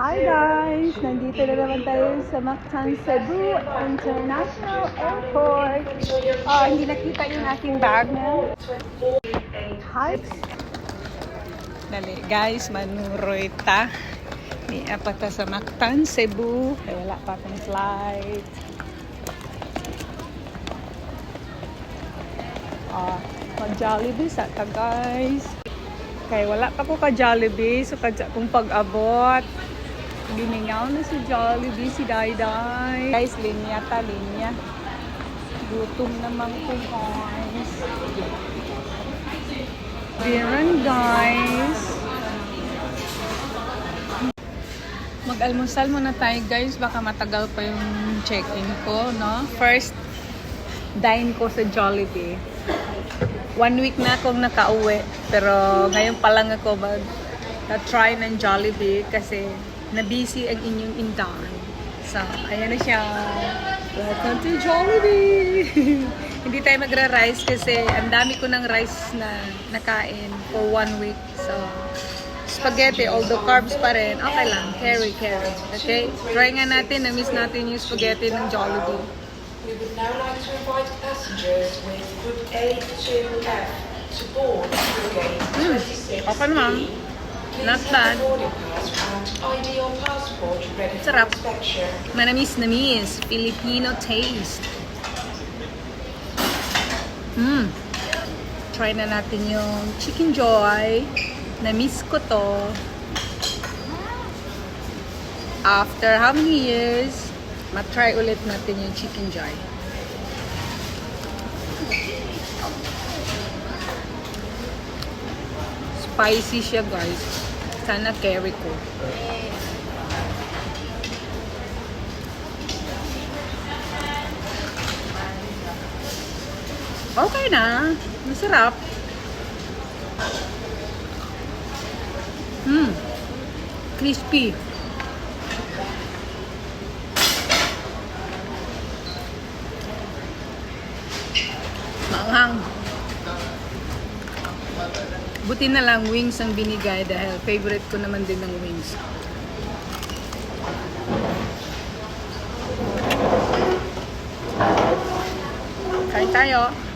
Hi guys! Nandito na naman tayo sa Mactan, Cebu International Airport. Ah, hindi nakita yung aking bag na. Hi! Dali guys, manuroy ta. Ni apata sa Mactan, Cebu. Ay, wala pa akong flight. Ah, mag-Jollibee sa ta guys. Kay wala pa ko ka Jollibee, so kadya kung pag-abot. Gimingaw na si Jollibee, si Dayday. Guys, linya ta, linya. Gutom naman ko guys. Biran guys. Mag-almusal muna tayo guys, baka matagal pa yung check-in ko, no? First, dine ko sa Jollibee. One week na akong nakauwi, pero ngayon pa lang ako mag try ng Jollibee kasi na-busy ang inyong indan. So, ayan na siya. Welcome to Jollibee! Hindi tayo magra-rice kasi ang dami ko ng rice na nakain for one week. So, spaghetti, although carbs pa rin, okay lang. Carry, carry. Okay? Try nga natin, na-miss natin yung spaghetti ng Jollibee. We would now like to invite passengers with Group A to F to board through gate Mm, 26. okay naman. Please Not bad. Sarap. Manamis na miss. Filipino taste. Hmm. Try na natin yung Chicken Joy. Na-miss ko to. After how many years, matry ulit natin yung Chicken Joy. Spicy siya guys. Sana carry ko. Okay na. Masarap. Hmm. Crispy. Maanghang. Buti na lang wings ang binigay dahil favorite ko naman din ng wings. Kain tayo.